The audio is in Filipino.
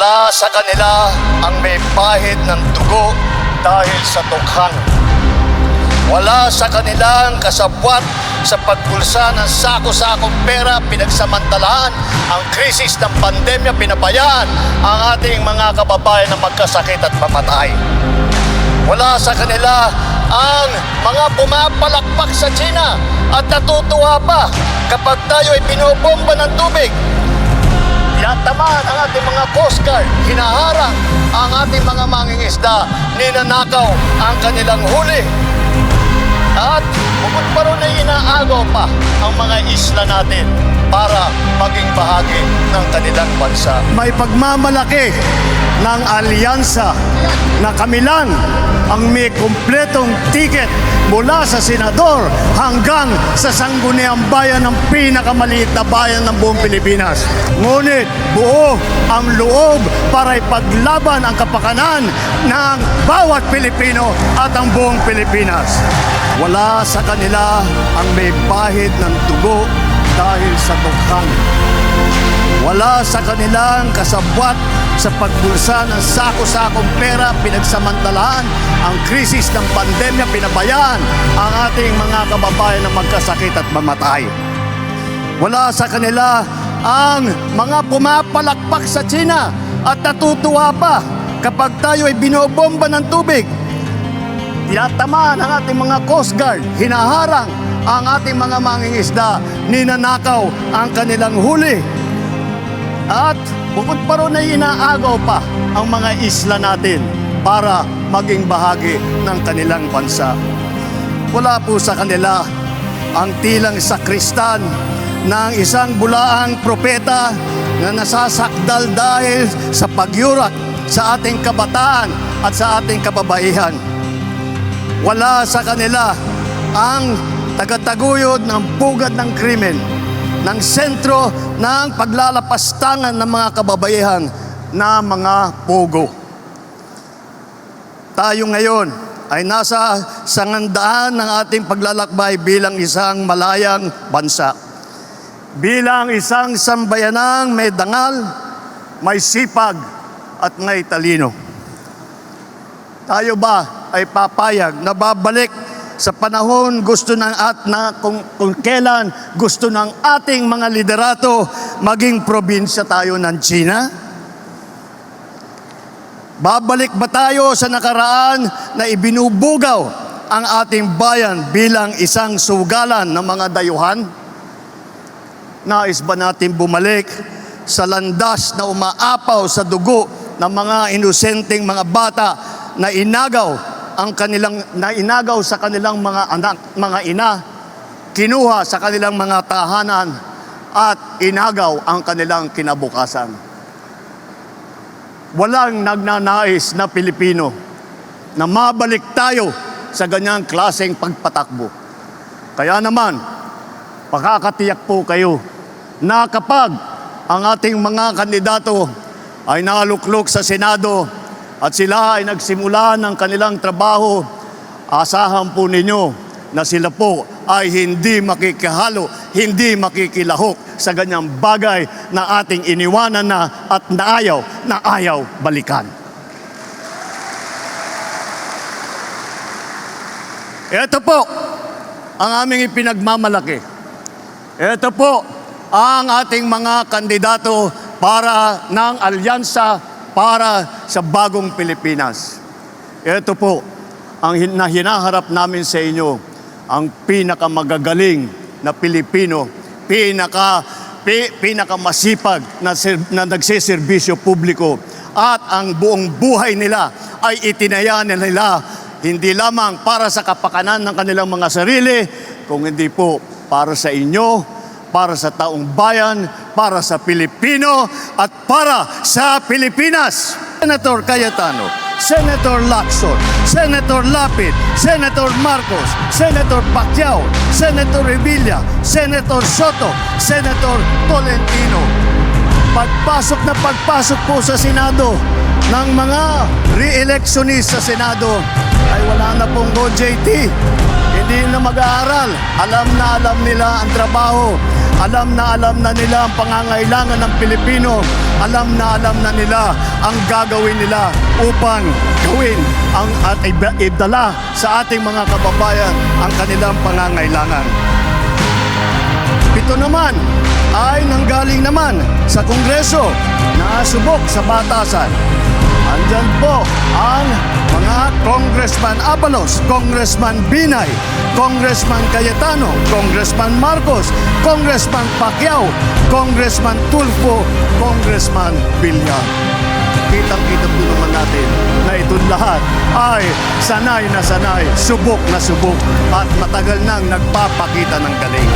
Wala sa kanila ang may bahid ng dugo dahil sa tukhang. Wala sa kanilang kasabwat sa pagpulsa ng sako-sakong pera pinagsamantalahan ang krisis ng pandemya pinabayaan ang ating mga kababayan na magkasakit at mamatay. Wala sa kanila ang mga pumapalakpak sa China at natutuwa pa kapag tayo ay binobomba ng tubig. Tinatamaan ang ating mga Coast Guard, hinaharang ang ating mga mangingisda, ninanakaw ang kanilang huli. At bukod pa rin ay inaagaw pa ang mga isla natin para maging bahagi ng kanilang bansa. May pagmamalaki ng alyansa na kami lang ang may kumpletong ticket mula sa senador hanggang sa sangguniang bayan ng pinakamaliit na bayan ng buong Pilipinas. Ngunit buo ang loob para ipaglaban ang kapakanan ng bawat Pilipino at ang buong Pilipinas. Wala sa kanila ang may bahid ng dugo dahil sa tukhang. Wala sa kanilang kasabwat sa pagbulsa ng sako-sakong pera pinagsamantalahan ang krisis ng pandemya pinabayaan ang ating mga kababayan na magkasakit at mamatay. Wala sa kanila ang mga pumapalakpak sa China at natutuwa pa kapag tayo ay binobomba ng tubig. Tinatamaan ang ating mga Coast Guard, hinaharang ang ating mga mangingisda, ninanakaw ang kanilang huli. At bukod pa rin ay inaagaw pa ang mga isla natin para maging bahagi ng kanilang bansa. Wala po sa kanila ang tilang sakristan ng isang bulaang propeta na nasasakdal dahil sa pagyurak sa ating kabataan at sa ating kababaihan. Wala sa kanila ang tagataguyod ng pugad ng krimen, ng sentro ng paglalapastangan ng mga kababaihan na mga pugo. Tayo ngayon ay nasa sangandaan ng ating paglalakbay bilang isang malayang bansa. Bilang isang sambayanang may dangal, may sipag at may talino. Tayo ba ay papayag na babalik sa panahon gusto ng at na kung, kung kailan gusto ng ating mga liderato maging probinsya tayo ng China? Babalik ba tayo sa nakaraan na ibinubugaw ang ating bayan bilang isang sugalan ng mga dayuhan? Nais ba natin bumalik sa landas na umaapaw sa dugo ng mga inosenteng mga bata na inagaw ang kanilang na inagaw sa kanilang mga anak, mga ina, kinuha sa kanilang mga tahanan at inagaw ang kanilang kinabukasan. Walang nagnanais na Pilipino na mabalik tayo sa ganyang klaseng pagpatakbo. Kaya naman, pakakatiyak po kayo na kapag ang ating mga kandidato ay naluklok sa Senado at sila ay nagsimula ng kanilang trabaho, asahan po ninyo na sila po ay hindi makikihalo, hindi makikilahok sa ganyang bagay na ating iniwanan na at naayaw, na ayaw balikan. Ito po ang aming ipinagmamalaki. Ito po ang ating mga kandidato para ng alyansa para sa bagong Pilipinas. Ito po ang na hinaharap namin sa inyo, ang pinakamagagaling na Pilipino, pinaka pi, pinakamasipag na, na nagseserbisyo publiko at ang buong buhay nila ay itinaya na nila hindi lamang para sa kapakanan ng kanilang mga sarili, kung hindi po para sa inyo, para sa taong bayan, para sa Pilipino, at para sa Pilipinas. Senator Cayetano, Senator Lacson, Senator Lapid, Senator Marcos, Senator Pacquiao, Senator Revilla, Senator Soto, Senator Tolentino. Pagpasok na pagpasok po sa Senado ng mga re-electionist sa Senado ay wala na pong OJT. Hindi na mag-aaral. Alam na alam nila ang trabaho. Alam na alam na nila ang pangangailangan ng Pilipino. Alam na alam na nila ang gagawin nila upang gawin ang at ibdala sa ating mga kababayan ang kanilang pangangailangan. Ito naman ay nanggaling naman sa Kongreso na subok sa batasan. Andyan po ang mga Congressman Abalos, Congressman Binay, Congressman Cayetano, Congressman Marcos, Congressman Pacquiao, Congressman Tulfo, Congressman Villar. Kitang-kita po naman natin na itong lahat ay sanay na sanay, subok na subok at matagal nang nagpapakita ng galing.